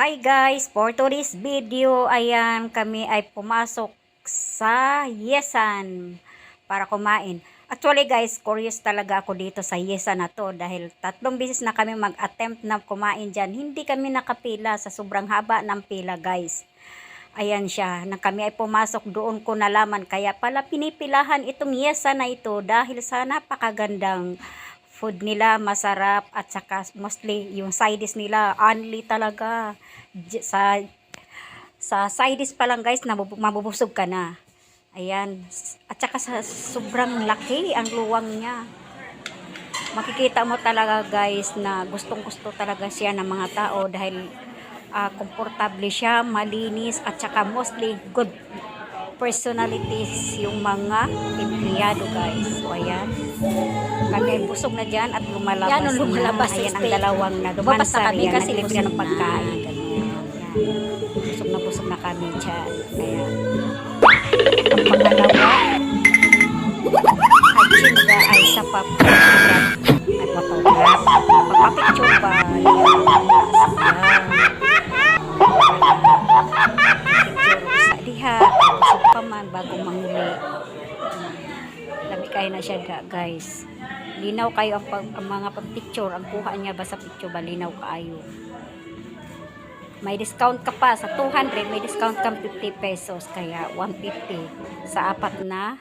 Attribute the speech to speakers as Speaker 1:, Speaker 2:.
Speaker 1: guys, for today's video, ayan, kami ay pumasok sa Yesan para kumain. Actually guys, curious talaga ako dito sa Yesan na to dahil tatlong beses na kami mag-attempt na kumain dyan. Hindi kami nakapila sa sobrang haba ng pila guys. Ayan siya, na kami ay pumasok doon ko nalaman. Kaya pala pinipilahan itong Yesan na ito dahil sa napakagandang food nila masarap at saka mostly yung side dish nila only talaga. Sa sa side dish pa lang guys mabubusog ka na. Ayan. At saka sa sobrang laki ang luwang niya. Makikita mo talaga guys na gustong gusto talaga siya ng mga tao dahil ah, komportable siya malinis at saka mostly good personalities yung mga empleyado guys so ayan kami busog na dyan at lumalabas
Speaker 2: Yan, lumalabas
Speaker 1: Ayan ang
Speaker 2: stage.
Speaker 1: dalawang na dumansar
Speaker 2: kami
Speaker 1: yan,
Speaker 2: kasi busog
Speaker 1: ng pagkain.
Speaker 2: na.
Speaker 1: Busog na busog na kami dyan. Kaya, ang pangalawa, Hajinga ay sa papagrat. Ay papagrat. Papapicture ba? Man bago manguli. Labi kayo na siya guys. Linaw kayo ang, pag, ang mga pag-picture. Ang kuha niya ba sa picture ba? Linaw kayo. May discount ka pa. Sa 200, may discount kang 50 pesos. Kaya 150 sa apat na